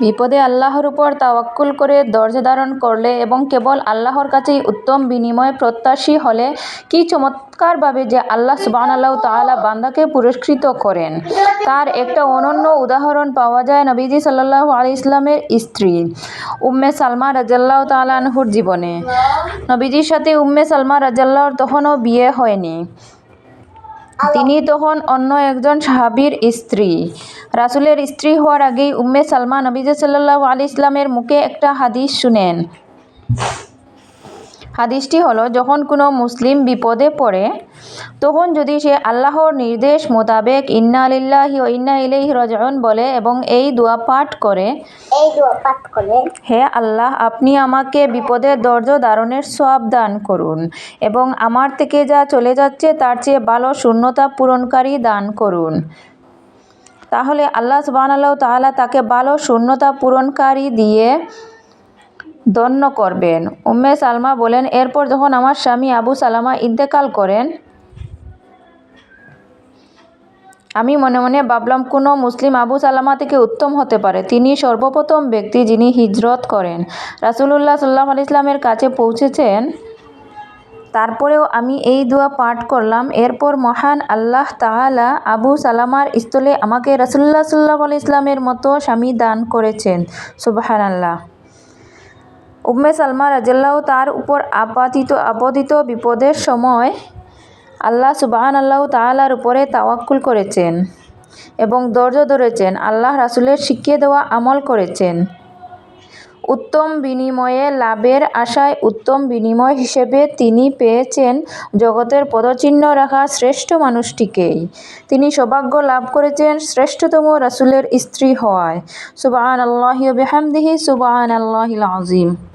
বিপদে আল্লাহর উপর তাওয়াক্কুল করে ধৈর্য ধারণ করলে এবং কেবল আল্লাহর কাছেই উত্তম বিনিময় প্রত্যাশী হলে, কি চমৎকারভাবে যে আল্লাহ সুবহানাহু তাআলা বান্দাকে পুরস্কৃত করেন। তার একটা অনন্য উদাহরণ পাওয়া যায় নবীজি সাল্লাল্লাহু আলাইহি ইসলামের স্ত্রী উম্মে সালমা রাদিয়াল্লাহু তাআলা আনহুর জীবনে। নবীজির সাথে উম্মে সালমা রাদিয়াল্লাহুর তখনও বিয়ে হয়নি। তিনি তখন অন্য একজন সাহাবির স্ত্রী। রাসুলের স্ত্রী হওয়ার আগেই উম্মে সালমা নবীজ সাল্লাল্লাহু আলি ইসলামের মুখে একটা হাদিস শুনেন। হাদিসটি হলো যখন কোনো মুসলিম বিপদে পড়ে তখন যদি সে আল্লাহর নির্দেশ মোতাবেক ইন্না লিল্লাহি ও ইন্না ইলাইহি রাজিউন বলে এবং এই দোয়া পাঠ করে এই দোয়া পাঠ করে হে আল্লাহ আপনি আমাকে বিপদের ধৈর্য ধারণের সওয়াব দান করুন এবং আমার থেকে যা চলে যাচ্ছে তার চেয়ে ভালো শূন্যতা পূরণকারী দান করুন। তাহলে আল্লাহ সুবহানাহু তাআলা তাকে ভালো শূন্যতা পূরণকারী দিয়ে ধন্য করবেন। উম্মে সালমা বলেন, এরপর যখন আমার স্বামী আবু সালামা ইন্তেকাল করেন, আমি মনে মনে ভাবলাম, কোনো মুসলিম আবু সালামা থেকে উত্তম হতে পারে। তিনি সর্বপ্রথম ব্যক্তি যিনি হিজরত করেন। রাসূলুল্লাহ সাল্লাহ আলি ইসলামের কাছে পৌঁছেছেন। তারপরেও আমি এই দোয়া পাঠ করলাম। এরপর মহান আল্লাহ তাআলা আবু সালামার স্থলে আমাকে রাসুল্লাহ সাল্লাহ আলি ইসলামের মতো স্বামী দান করেছেন। সুবাহান আল্লাহ উম্মে সালমা রাজিয়াল্লাহ তার উপর আপাতিত আপতিত বিপদের সময় আল্লাহ সুবাহান আল্লাহ তাআলার উপরে তাওয়াক্কুল করেছেন এবং ধৈর্য ধরেছেন, আল্লাহ রাসূলের শিখিয়ে দেওয়া আমল করেছেন। উত্তম বিনিময়ে লাভের আশায় উত্তম বিনিময় হিসেবে তিনি পেয়েছেন জগতের পদচিহ্ন রাখা শ্রেষ্ঠ মানুষটিকেই। তিনি সৌভাগ্য লাভ করেছেন শ্রেষ্ঠতম রাসূলের স্ত্রী হওয়ায়। সুবহান আল্লাহ বিহামদিহি সুবহান আল্লাহিল আযীম।